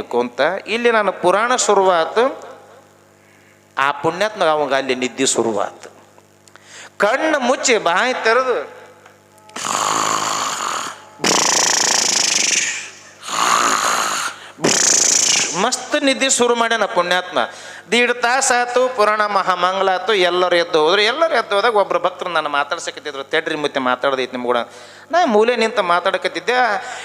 ಕೊಂತ ಇಲ್ಲಿ ನಾನು ಪುರಾಣ ಶುರುವಾತು. ಆ ಪುಣ್ಯಾತ್ಮ ಅವಾಗ ಅಲ್ಲಿ ನಿದ್ದೆ ಶುರುವಾತು. ಕಣ್ಣು ಮುಚ್ಚಿ ಬಾಯಿ ತೆರೆದು. ಮಸ್ತ್ ನಿದ್ದೆ ಶುರು ಮಾಡ್ಯಾನ ಪುಣ್ಯಾತ್ಮ. ದೀಡ್ ತಾಸಾತು ಪುರಾಣ ಮಹಾಮಂಗಲ ಆತು ಎಲ್ಲರೂ ಎದ್ದು ಹೋದ್ರು. ಎಲ್ಲರೂ ಎದ್ದು ಹೋದಾಗ ಒಬ್ರು ಭಕ್ತರು ನಾನು ಮಾತಾಡ್ಸಕತ್ತಿದ್ರು. ತೆಡ್ರಿ ಮತ್ತೆ ನಿಮ್ಗೆ ಕೂಡ. ನಾ ಮೂಲೆ ನಿಂತ ಮಾತಾಡಕತ್ತಿದ್ದೆ.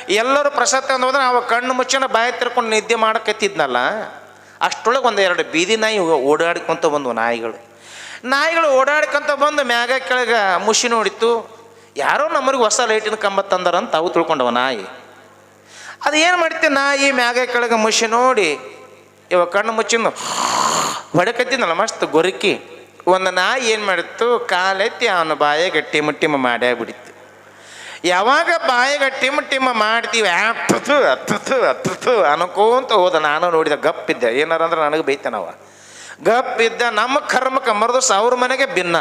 ಎಲ್ಲರೂ ಪ್ರಸಾದ ತಂದು ಹೋದ್ರೆ ಅವ ಕಣ್ಣು ಮುಚ್ಚನ ಬಾಯಿ ತಿರ್ಕೊಂಡು ನಿದ್ದೆ ಮಾಡಕತ್ತಿದ್ನಲ್ಲ. ಅಷ್ಟೊಳಗೆ ಒಂದು ಎರಡು ಬೀದಿ ನಾಯಿ ಓಡಾಡ್ಕೊಂತ ಬಂದು ನಾಯಿಗಳು. ನಾಯಿಗಳು ಓಡಾಡ್ಕೊಂತ ಬಂದು ಮ್ಯಾಗ ಕೆಳಗೆ ಮುಷಿ ನೋಡಿತ್ತು. ಯಾರೋ ನಮ್ಮರಿಗೆ ಹೊಸ ಲೈಟಿನ ಕಂಬ ತಂದಾರಂತ ಅವು ತಿಳ್ಕೊಂಡವ ನಾಯಿ. ಅದು ಏನು ಮಾಡ್ತೀವಿ ನಾಯಿ ಮ್ಯಾಗ ಕೆಳಗೆ ಮುಷಿ ನೋಡಿ ಇವಾಗ ಕಣ್ಣು ಮುಚ್ಚಿಂದು ಹೊಡಕತ್ತಿದ್ನಲ್ಲ ಮಸ್ತ್ ಗೊರಕಿ. ಒಂದು ನಾಯಿ ಏನು ಮಾಡಿತ್ತು, ಕಾಲೆತ್ತಿ ಅವನ ಬಾಯಾಗ ಗಟ್ಟಿ ಟಿಮ ಮಾಡ್ಯಾ ಬಿಡಿತ್ತು ಯಾವಾಗ ಬಾಯಿಗೆ ಟಿಮ್ ಟಿಮ ಮಾಡ್ತೀವಿ ಅತ್ತತು ಅತ್ತತು ಅತ್ತತು ಅನ್ಕೋಂತ ಹೋದ. ನಾನು ನೋಡಿದ ಗಪ್ಪಿದ್ದೆ ಏನಾರ ಅಂದ್ರೆ ನನಗೆ ಬೈತಾನವ ಗಪ್ಪಿದ್ದ ನಮ್ಮ ಕರ್ಮಕ್ಕೆ ಮರದು ಅವ್ರ ಮನೆಗೆ ಭಿನ್ನ.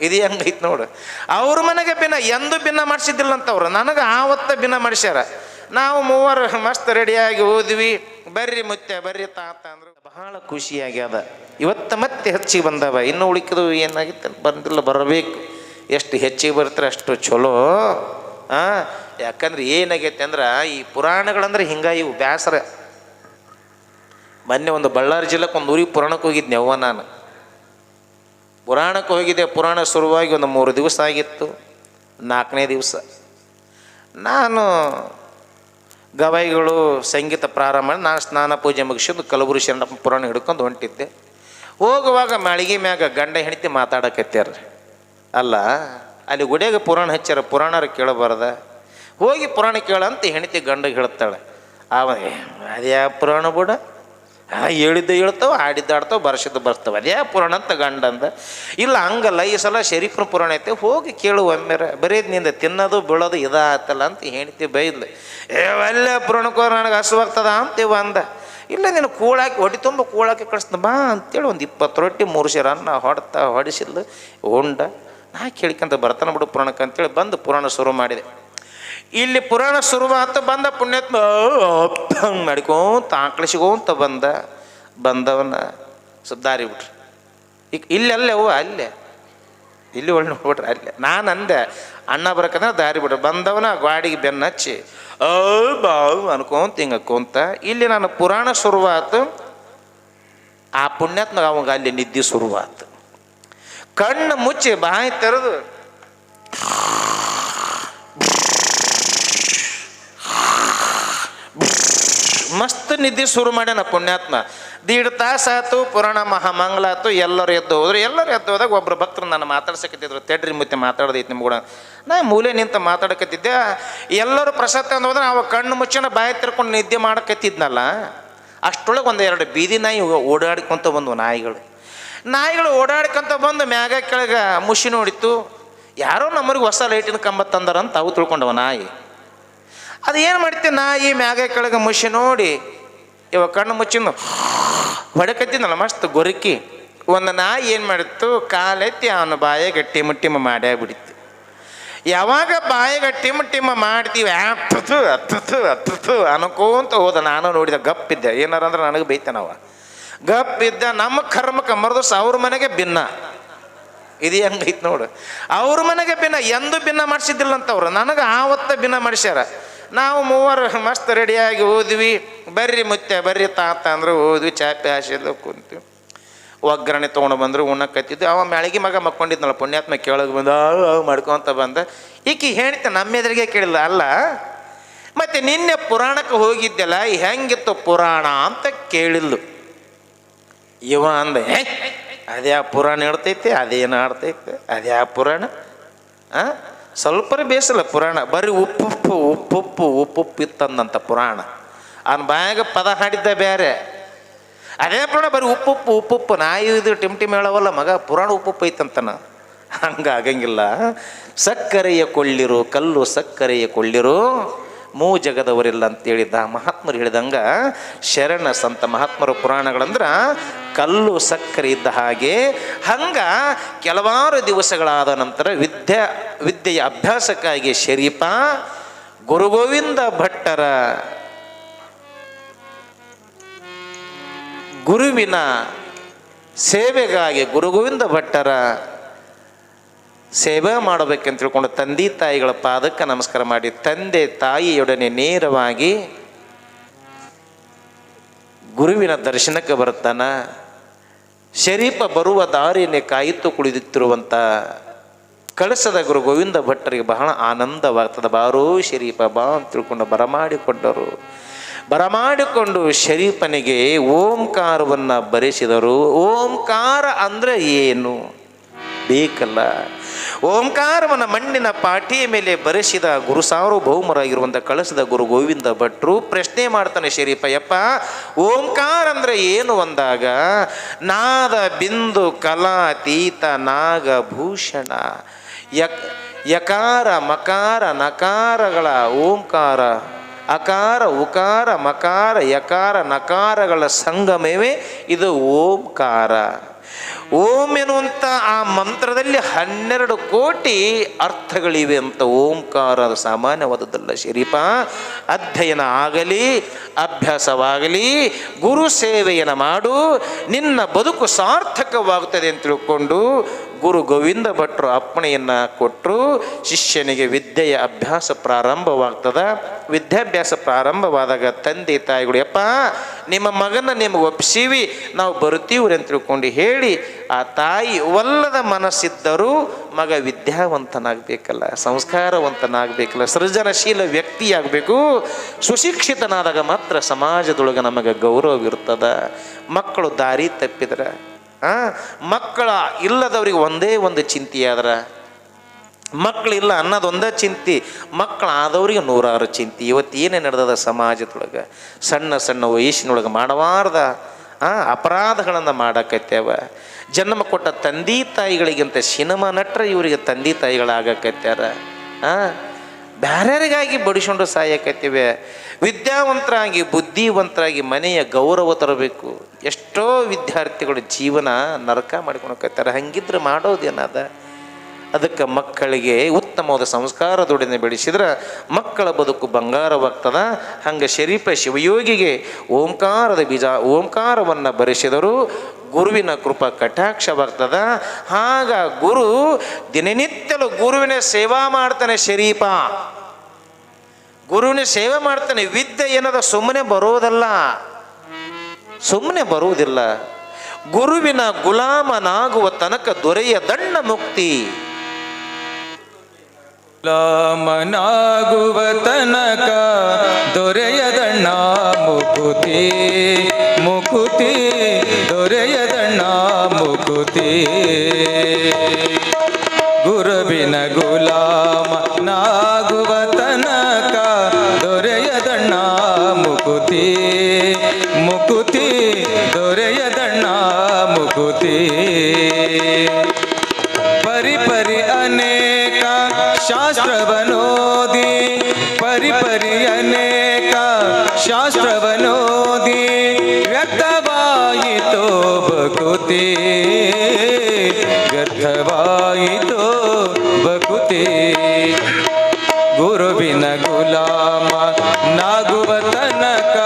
ಇದು ಹೆಂಗೈತೆ ನೋಡು. ಅವ್ರ ಮನೆಗೆ ಭಿನ್ನ, ಎಂದು ಭಿನ್ನ ಮಾಡಿಸಿದ್ದಿಲ್ಲ ಅಂತವ್ರು ನನಗೆ ಆವತ್ತ ಭಿನ್ನ ಮಾಡಿಸ್ಯಾರ. ನಾವು ಮೂವರು ಮಸ್ತ್ ರೆಡಿಯಾಗಿ ಹೋದ್ವಿ ಬರ್ರಿ ಮುತ್ತೆ ಬರ್ರಿ ತಾತ ಅಂದ್ರೆ. ಬಹಳ ಖುಷಿಯಾಗ್ಯದ. ಇವತ್ತು ಮತ್ತೆ ಹೆಚ್ಚಿಗೆ ಬಂದವ. ಇನ್ನು ಉಳಿಕದು ಏನಾಗಿತ್ತು? ಬಂದಿಲ್ಲ, ಬರಬೇಕು. ಎಷ್ಟು ಹೆಚ್ಚಿಗೆ ಬರ್ತಾರೆ ಅಷ್ಟು ಚಲೋ. ಆ, ಯಾಕಂದ್ರೆ ಏನಾಗೈತೆ ಅಂದ್ರೆ, ಈ ಪುರಾಣಗಳಂದ್ರೆ ಹಿಂಗ ಇವು ಬ್ಯಾಸರ. ಮೊನ್ನೆ ಒಂದು ಬಳ್ಳಾರಿ ಜಿಲ್ಲೆಗೆ ಒಂದು ಊರಿಗೆ ಪುರಾಣಕ್ಕೆ ಹೋಗಿದ್ದೆ ಅವ್ವ ನಾನು. ಪುರಾಣಕ್ಕೆ ಹೋಗಿದ್ದೆ. ಪುರಾಣ ಶುರುವಾಗಿ ಒಂದು ಮೂರು ದಿವಸ ಆಗಿತ್ತು. ನಾಲ್ಕನೇ ದಿವಸ. ನಾನು ಗವಾಯಿಗಳು ಸಂಗೀತ ಪ್ರಾರಂಭ ಮಾಡಿ ನಾನು ಸ್ನಾನ ಪೂಜೆ ಮುಗಿಸಿದ್ದು ಕಲಬುರಗಿ ಶರಣಪ್ಪ ಪುರಾಣ ಹಿಡ್ಕೊಂಡು ಹೊಂಟಿದ್ದೆ. ಹೋಗುವಾಗ ಮಾಳಿಗೆ ಮ್ಯಾಗ ಗಂಡ ಹೆಂಡತಿ ಮಾತಾಡಕತ್ಯಾರ. ಅಲ್ಲ ಅಲ್ಲಿ ಗುಡಿಯಾಗ ಪುರಾಣ ಹಚ್ಚಾರ ಪುರಾಣರು ಕೇಳಬಾರ್ದ. ಹೋಗಿ ಪುರಾಣ ಕೇಳಂತ ಹೆಂಡತಿ ಗಂಡಗೆ ಹೇಳ್ತಾಳೆ. ಆವಾಗ "ಏ, ಅದ್ಯಾ ಪುರಾಣ ಬಿಡ? ಹೇಳಿದ್ದ ಹೇಳ್ತಾವೆ ಆಡಿದ್ದಾಡ್ತಾವ ಬರ್ಸಿದ್ದು ಬರ್ತಾವ ಅದೇ ಪುರಾಣ ಅಂತ ಗಂಡ ಅಂದ ಇಲ್ಲ, ಹಂಗಲ್ಲ, ಈ ಸಲ ಶರೀಫ್ನ ಪುರಾಣ ಐತೆ. ಹೋಗಿ ಕೇಳು ಒಮ್ಮೆರ. ಬರೀದ್ನಿಂದ ತಿನ್ನೋದು, ಬೀಳೋದು ಇದಾತಲ್ಲ ಅಂತ ಹೇಳ್ತಿ ಬೈದ್ಲು. ಏ, ಒಳ್ಳೆ ಪುರಾಣಕ್ಕೋ ನನಗೆ ಹಸುವಾಗ್ತದ ಅಂತೀವ ಅಂದ ಇಲ್ಲ, ನೀನು ಕೂಳಾಕಿ, ಹೊಡಿ ತುಂಬ ಕೂಳಾಕಿ ಕಳಿಸ್ದ ಬಾ ಅಂತೇಳಿ ಒಂದು ಇಪ್ಪತ್ತು ರೊಟ್ಟಿ, ಮೂರು ಸೇರ ಅನ್ನ ಹೊಡ್ತಾ ಹೊಡಿಸಿಲ್ಲ ಉಂಡ. ನಾ ಕೇಳ್ಕೊಂತ ಬರ್ತಾನೆ ಬಿಡು ಪುರಾಣಕ್ಕೆ ಅಂತೇಳಿ ಬಂದು ಪುರಾಣ ಶುರು ಮಾಡಿದೆ. ಇಲ್ಲಿ ಪುರಾಣ ಶುರುವಾತ ಬಂದ ಪುಣ್ಯಾತ್ಮ ಹಂಗೆ ಮಾಡ್ಕೊಂತ ಆಕಳಿಸ್ಕೊಂತ ಬಂದ ಬಂದವನ ಸುದ್ದಾರಿ ಬಿಟ್ರಿ. ಈಗ ಇಲ್ಲಿ ಅಲ್ಲೇ ಹೂವ ಅಲ್ಲೇ. ಇಲ್ಲಿ ಒಳ್ಳೆ ನೋಡ್ಬಿಟ್ರೆ ಅಲ್ಲೇ. ನಾನು ಅಂದೆ, ಅಣ್ಣ ಬರಕಂದ್ರೆ ದಾರಿ ಬಿಡ. ಬಂದವನ ಗಾಡಿಗೆ ಬೆನ್ನ ಹಚ್ಚಿ ಅ ಬಾವು ಅನ್ಕೊಂತ ಹಿಂಗೆ ಇಲ್ಲಿ ನಾನು ಪುರಾಣ ಶುರುವಾತು. ಆ ಪುಣ್ಯಾತ್ಮ ಅವಾಗ ಅಲ್ಲಿ ನಿದ್ದೆ ಶುರುವಾತು. ಕಣ್ಣು ಮುಚ್ಚಿ ಬಾಯಿ ತೆರೆದು ನಿದ್ದೆ ಶುರು ಮಾಡ್ಯಾನ ಪುಣ್ಯಾತ್ಮ. ದೀಡ್ ತಾಸು ಆತು ಪುರಾಣ ಮಹಾಮಂಗಲ ಆತು, ಎಲ್ಲರೂ ಎದ್ದು ಹೋದ್ರು. ಎಲ್ಲರೂ ಎದ್ದು ಹೋದಾಗ ಒಬ್ರು ಭಕ್ತರು ನಾನು ಮಾತಾಡ್ಸಕತ್ತಿದ್ರು. ತೆಡ್ರಿ ಮತ್ತೆ ಮಾತಾಡ್ದೈತಿ ಕೂಡ. ನಾ ಮೂಲೆ ನಿಂತ ಮಾತಾಡಕತ್ತಿದ್ದೆ. ಎಲ್ಲರೂ ಪ್ರಸಾದ ತಂದು ಹೋದ್ರೆ ಅವ ಕಣ್ಣು ಮುಚ್ಚನ ಬಾಯಿ ತಿರ್ಕೊಂಡು ನಿದ್ದೆ ಮಾಡಕತ್ತಿದ್ನಲ್ಲ. ಅಷ್ಟೊಳಗೆ ಒಂದು ಎರಡು ಬೀದಿ ನಾಯಿ ಓಡಾಡ್ಕೊಂತ ಬಂದವು ನಾಯಿಗಳು. ನಾಯಿಗಳು ಓಡಾಡ್ಕೊಂತ ಬಂದು ಮ್ಯಾಗ ಕೆಳಗೆ ಮುಷಿ ನೋಡಿತ್ತು. ಯಾರೋ ನಮ್ಮರಿಗೆ ಹೊಸ ಲೈಟಿನ ಕಂಬ ತಂದಾರಂತ ಅವು ತಿಳ್ಕೊಂಡವ ನಾಯಿ. ಅದು ಏನು ಮಾಡ್ತೀವಿ ನಾಯಿ ಮ್ಯಾಗ ಕೆಳಗೆ ಮುಷಿ ನೋಡಿ ಇವ ಕಣ್ಣು ಮುಚ್ಚಿಂದು ಹೊಡಕತ್ತಿದ್ನಲ್ಲ ಮಸ್ತ್ ಗೊರಕಿ. ಒಂದು ನಾಯಿ ಏನು ಮಾಡಿತ್ತು, ಕಾಲೆತ್ತಿ ಅವನ ಬಾಯ ಗಟ್ಟಿ ಮುಟ್ಟಿಮ ಮಾಡ್ಯಾ ಬಿಡಿತ್ತು ಯಾವಾಗ ಬಾಯಿಗೆ ಟಿಮ್ ಟಿಮ್ ಮಾಡ್ತೀವಿ ಹತ್ತು ಅತ್ತತು ಅತ್ತತು ಅನ್ಕೋಂತ ಹೋದ. ನಾನು ನೋಡಿದ ಗಪ್ಪಿದ್ದೆ ಏನಾರ ಅಂದ್ರೆ ನನಗೆ ಬೈತಾನವ ಗಪ್ಪಿದ್ದ ನಮ್ಮ ಕರ್ಮಕ್ಕೆ ಮರದು ಅವ್ರ ಮನೆಗೆ ಭಿನ್ನ. ಇದು ಹೆಂಗೈತೆ ನೋಡು. ಅವ್ರ ಮನೆಗೆ ಭಿನ್ನ, ಎಂದು ಭಿನ್ನ ಮಾಡಿಸಿದ್ದಿಲ್ಲ ಅಂತವ್ರು ನನಗೆ ಆವತ್ತ ಭಿನ್ನ ಮಾಡಿಸ್ಯಾರ. ನಾವು ಮೂವರು ಮಸ್ತ್ ರೆಡಿಯಾಗಿ ಹೋದ್ವಿ ಬರ್ರಿ ಮುತ್ತೆ, ಬರ್ರಿ ತಾತ ಅಂದ್ರೆ ಹೋದ್ವಿ ಚಾಪೆ ಹಾಸಿದ್ದು ಕುಂತು. ಒಗ್ಗರಣೆ ತೊಗೊಂಡು ಬಂದರು ಉಣ್ಣಕತ್ತಿದ್ದು ಅವ ಮ್ಯಾಳಿಗೆ ಮಗ ಮಕ್ಕೊಂಡಿದ್ನಲ್ಲ, ಪುಣ್ಯಾತ್ಮ ಕೇಳೋಕೆ ಬಂದ ಅವು ಬಂದ. ಈಕಿ ಹೇಳ್ತ ನಮ್ಮ ಎದುರಿಗೆ ಕೇಳಿಲ್ಲ ಅಲ್ಲ, ಮತ್ತೆ ನಿನ್ನೆ ಪುರಾಣಕ್ಕೆ ಹೋಗಿದ್ದೆಲ್ಲ, ಹೆಂಗಿತ್ತು ಪುರಾಣ ಅಂತ ಕೇಳಿದ್ಲು. ಇವ ಅಂದ, ಹೇ ಅದ್ಯಾ ಪುರಾಣ ಹೇಳ್ತೈತೆ ಅದೇನು ಆಡ್ತೈತೆ? ಅದ್ಯಾ ಪುರಾಣ? ಆ ಸ್ವಲ್ಪರ ಬೇಸಲ್ಲ ಪುರಾಣ. ಬರೀ ಉಪ್ಪುಪ್ಪು ಉಪ್ಪುಪ್ಪು ಉಪ್ಪುಪ್ಪು ಇತ್ತಂದಂಥ ಪುರಾಣ. ಅವನ ಬಾಯಾಗ ಪದ ಹಾಡಿದ್ದ ಬೇರೆ ಅದೇ ಪುರಾಣ ಬರೀ ಉಪ್ಪುಪ್ಪು ಉಪ್ಪುಪ್ಪು ನಾಯಿ ಇದು ಟಿಮ್ ಹೇಳವಲ್ಲ, ಮಗ ಪುರಾಣ ಉಪ್ಪುಪ್ಪು ಐತಂತನ. ಹಂಗೆ ಆಗಂಗಿಲ್ಲ. ಸಕ್ಕರೆಯ ಕೊಳ್ಳಿರು, ಕಲ್ಲು ಸಕ್ಕರೆಯ ಕೊಳ್ಳಿರು. ಮೂ ಜಗದವರಿಲ್ಲ ಅಂತ ಹೇಳಿದ ಮಹಾತ್ಮರು ಹೇಳಿದಂಗ, ಶರಣ ಸಂತ ಮಹಾತ್ಮರು ಪುರಾಣಗಳಂದ್ರೆ ಕಲ್ಲು ಸಕ್ಕರೆ ಇದ್ದ ಹಾಗೆ, ಹಂಗ ಕೆಲವಾರು ದಿವಸಗಳಾದ ನಂತರ ವಿದ್ಯೆ, ವಿದ್ಯೆಯ ಅಭ್ಯಾಸಕ್ಕಾಗಿ ಶರೀಫ ಗುರುಗೋವಿಂದ ಭಟ್ಟರ ಗುರುವಿನ ಸೇವೆಗಾಗಿ ಗುರುಗೋವಿಂದ ಭಟ್ಟರ ಸೇವೆ ಮಾಡಬೇಕಂತ ತಿಳ್ಕೊಂಡು ತಂದೆ ತಾಯಿಗಳ ಪಾದಕ್ಕೆ ನಮಸ್ಕಾರ ಮಾಡಿ ತಂದೆ ತಾಯಿಯೊಡನೆ ನೇರವಾಗಿ ಗುರುವಿನ ದರ್ಶನಕ್ಕೆ ಬರ್ತಾನ ಶರೀಫ ಬರುವ ದಾರಿಯನ್ನೇ ಕಾಯಿತು ಕುಳಿದಿತ್ತಿರುವಂಥ ಕಳಸದ ಗುರು ಗೋವಿಂದ ಭಟ್ಟರಿಗೆ ಬಹಳ ಆನಂದವಾಗ್ತದೆ. ಬಾರೋ ಶರೀಫ ಬಾ ಅಂತ ತಿಳ್ಕೊಂಡು ಬರಮಾಡಿಕೊಂಡರು. ಬರಮಾಡಿಕೊಂಡು ಶರೀಫನಿಗೆ ಓಂಕಾರವನ್ನು ಬರೆಸಿದರು. ಓಂಕಾರ ಅಂದರೆ ಏನು? ಬೇಕಲ್ಲ. ಓಂಕಾರವನ್ನು ಮಣ್ಣಿನ ಪಾಟಿಯ ಮೇಲೆ ಬರೆಸಿದ ಗುರು ಸಾರ್ವಭೌಮರಾಗಿರುವಂಥ ಕಳಿಸಿದ ಗುರು ಗೋವಿಂದ ಭಟ್ರು ಪ್ರಶ್ನೆ ಮಾಡ್ತಾನೆ ಶರೀಫಯ್ಯಪ್ಪ ಯಪ್ಪ ಓಂಕಾರ ಅಂದರೆ ಏನು ಅಂದಾಗ, ನಾದ ಬಿಂದು ಕಲಾತೀತ ನಾಗಭೂಷಣ ಯಕ್ ಯಕಾರ ಮಕಾರ ನಕಾರಗಳ ಓಂಕಾರ. ಅಕಾರ, ಉಕಾರ, ಮಕಾರ, ಯಕಾರ, ನಕಾರಗಳ ಸಂಗಮವೇ ಇದು ಓಂಕಾರ. ಓಂ ಎನ್ನುವಂಥ ಆ ಮಂತ್ರದಲ್ಲಿ ಹನ್ನೆರಡು ಕೋಟಿ ಅರ್ಥಗಳಿವೆ ಅಂತ ಓಂಕಾರ ಸಾಮಾನ್ಯವಾದದ್ದಲ್ಲ ಶರೀಪ. ಅಧ್ಯಯನ ಆಗಲಿ, ಅಭ್ಯಾಸವಾಗಲಿ, ಗುರು ಸೇವೆಯನ್ನು ಮಾಡು, ನಿನ್ನ ಬದುಕು ಸಾರ್ಥಕವಾಗುತ್ತದೆ ಅಂತ ತಿಳ್ಕೊಂಡು ಗುರು ಗೋವಿಂದ ಭಟ್ರು ಅಪ್ಪಣೆಯನ್ನು ಕೊಟ್ಟರು ಶಿಷ್ಯನಿಗೆ ವಿದ್ಯೆಯ ಅಭ್ಯಾಸ ಪ್ರಾರಂಭವಾಗ್ತದ. ವಿದ್ಯಾಭ್ಯಾಸ ಪ್ರಾರಂಭವಾದಾಗ ತಂದೆ ತಾಯಿಗಳು ಅಪ್ಪ ನಿಮ್ಮ ಮಗನ ನಿಮಗೆ ಒಪ್ಪಿಸಿವಿ ನಾವು ಬರ್ತೀವ್ರಿ ಅಂತ ತಿಳ್ಕೊಂಡು ಹೇಳಿ, ಆ ತಾಯಿ ಒಲ್ಲದ ಮನಸ್ಸಿದ್ದರೂ ಮಗ ವಿದ್ಯಾವಂತನಾಗಬೇಕಲ್ಲ, ಸಂಸ್ಕಾರವಂತನಾಗಬೇಕಲ್ಲ, ಸೃಜನಶೀಲ ವ್ಯಕ್ತಿಯಾಗಬೇಕು. ಸುಶಿಕ್ಷಿತನಾದಾಗ ಮಾತ್ರ ಸಮಾಜದೊಳಗೆ ನಮಗೆ ಗೌರವ ಇರ್ತದ ಮಕ್ಕಳು ದಾರಿ ತಪ್ಪಿದ್ರೆ ಮಕ್ಕಳ ಇಲ್ಲದವ್ರಿಗೆ ಒಂದೇ ಒಂದು ಚಿಂತೆಯಾದ್ರೆ ಮಕ್ಕಳಿಲ್ಲ ಅನ್ನೋದು ಒಂದೇ ಚಿಂತೆ, ಮಕ್ಕಳಾದವ್ರಿಗೆ ನೂರಾರು ಚಿಂತೆ. ಇವತ್ತು ಏನೇ ನಡೆದದ ಸಮಾಜದೊಳಗೆ? ಸಣ್ಣ ಸಣ್ಣ ವಯಸ್ಸಿನೊಳಗೆ ಮಾಡಬಾರ್ದ ಅಪರಾಧಗಳನ್ನು ಮಾಡಕತ್ತೇವ ಜನ್ಮ ಕೊಟ್ಟ ತಂದೆ ತಾಯಿಗಳಿಗಿಂತ ಸಿನಿಮಾ ನಟ್ರೆ ಇವರಿಗೆ ತಂದೆ ತಾಯಿಗಳಾಗಕತ್ಯಾರ. ಆ, ಬ್ಯಾರ್ಯಾರಿಗಾಗಿ ಬಡಿಸ್ಕೊಂಡು ಸಾಯಕತ್ತಿವೆ. ವಿದ್ಯಾವಂತರಾಗಿ, ಬುದ್ಧಿವಂತರಾಗಿ ಮನೆಯ ಗೌರವ ತರಬೇಕು. ಎಷ್ಟೋ ವಿದ್ಯಾರ್ಥಿಗಳು ಜೀವನ ನರಕ ಮಾಡ್ಕೊಳಕತ್ತಾರೆ ಹಂಗಿದ್ರೆ ಮಾಡೋದೇನಾದ? ಅದಕ್ಕೆ ಮಕ್ಕಳಿಗೆ ಉತ್ತಮವಾದ ಸಂಸ್ಕಾರದೊಡನೆ ಬೆಳೆಸಿದ್ರೆ ಮಕ್ಕಳ ಬದುಕು ಬಂಗಾರವಾಗ್ತದ. ಹಂಗೆ ಶರೀಫ ಶಿವಯೋಗಿಗೆ ಓಂಕಾರದ ಬೀಜ, ಓಂಕಾರವನ್ನು ಬರೆಸಿದರು ಗುರುವಿನ ಕೃಪಾ ಕಟಾಕ್ಷವಾಗ್ತದ. ಆಗ ಗುರು ದಿನನಿತ್ಯಲು ಗುರುವಿನ ಸೇವಾ ಮಾಡ್ತಾನೆ ಶರೀಫ. ಗುರುವಿನ ಸೇವೆ ಮಾಡ್ತಾನೆ. ವಿದ್ಯೆ ಏನದ? ಸುಮ್ಮನೆ ಬರೋದಲ್ಲ. ಸುಮ್ಮನೆ ಬರುವುದಿಲ್ಲ. ಗುರುವಿನ ಗುಲಾಮನಾಗುವ ತನಕ ದೊರೆಯ ದಣ್ಣ ಮುಕ್ತಿ. ಗುಲಾಮನಾಗುವ ತನಕ ದೊರೆಯ ದಣ್ಣ ಮುಕುತಿ ಮುಕುತಿ, ದೊರೆಯ ದಣ್ಣ ಮುಕುತಿ. ಗುರುವಿನ ಗುಲಾಮನಾಗುವ ತನಕ ದೊರೆಯ ದಣ್ಣ ಮುಕುತಿ. ಶಾಸ್ತ್ರವನೋದಿ ಪರಿ ಪರಿ ಅನೇಕ ಶಾಸ್ತ್ರವನೋದಿ ವ್ಯರ್ಥವಾಯಿತೋ ಬಕುತಿ ವ್ಯರ್ಥವಾಯಿತೋ ಬಕುತಿ ಗುರುವಿನ ಗುಲಾಮ ನಾಗುವ ತನಕ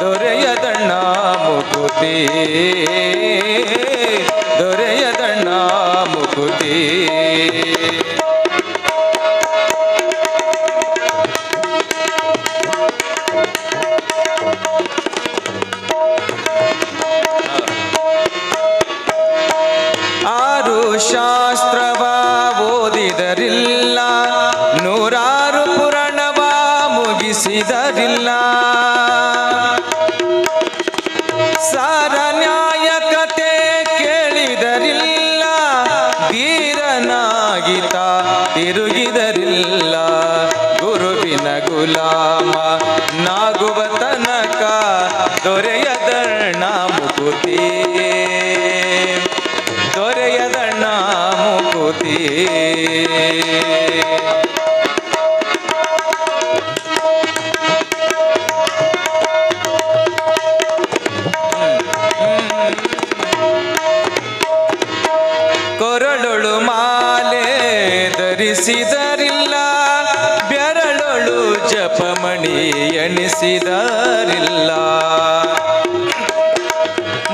ದೊರೆಯದಣ್ಣ ಮುಕುತಿ ದೊರೆಯದಣ್ಣ ಮುಕುತಿ ಆರು ನೂರಾರು ಪುರಾಣವ ಮುಗಿಸಿದರಿಲ್ಲ. ಸಾರ ನ್ಯಾಯ ಕತೆ ಕೇಳಿದರಿಲ್ಲ. ಧೀರನಾಗಿತ ತಿರುಗಿದರಿಲ್ಲ ಎಣಿಸಿದರಿಲ್ಲ.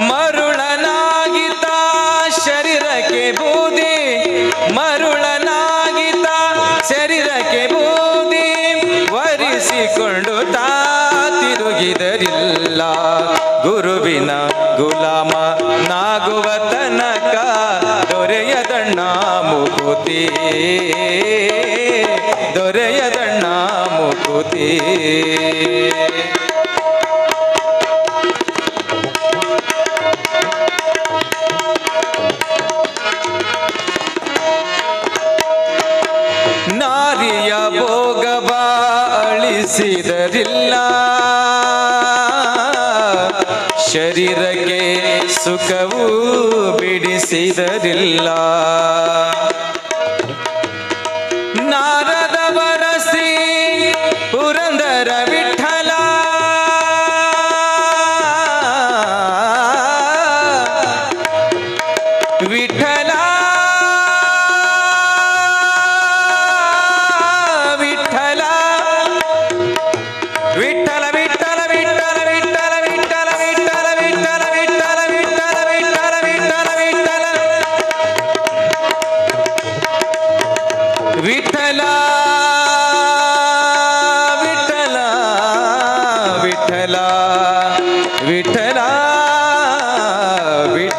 ಮರುಳನಾಗಿತ ಶರೀರಕ್ಕೆ ಬೂದಿ ಮರುಳನಾಗಿತ ಶರೀರಕ್ಕೆ ಬೂದಿ, ವರಿಸಿಕೊಂಡು ತಾ ತಿರುಗಿದರಿಲ್ಲ. ಗುರುವಿನ ಗುಲಾಮ ನಾಗುವ ತನಕ ದೊರೆಯದಣ್ಣ ಮುಗುತಿ ದೊರೆಯದ ಮುಕುತಿ ನಾರಿಯ ಭೋಗವ ಅಳಿಸಿದರಿಲ್ಲ ಶರೀರಕ್ಕೆ ಸುಖವೂ ಬಿಡಿಸಿದರಿಲ್ಲ.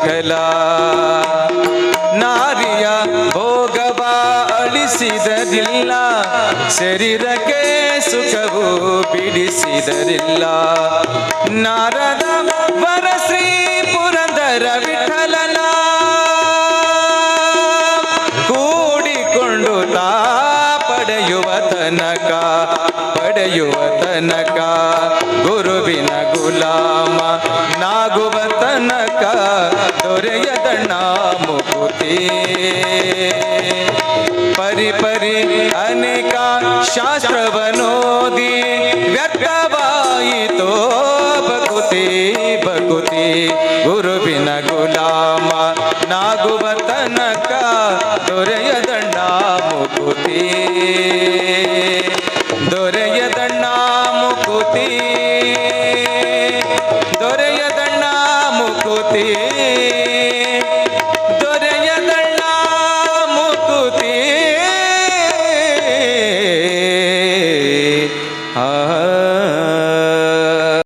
ವಿಠಲ ನಾರಿಯ ಭೋಗವ ಅಳಿಸಿದರಿಲ್ಲ ಶರೀರಕ್ಕೆ ಸುಖವು ಬಿಡಿಸಿದರಿಲ್ಲ. ನಾರದ ವರ ಶ್ರೀ ಪುರಂದರ ವಿಠಲನ वतन का, गुरु बिन गुलामा। नागुवतन का दुर्यद नाम परि परि अनेका शास्त्र बनोदी व्यक्तवाई तो बकुति बकुति। गुरु बिन गुलामा नागुवतन का दुर्यद नाम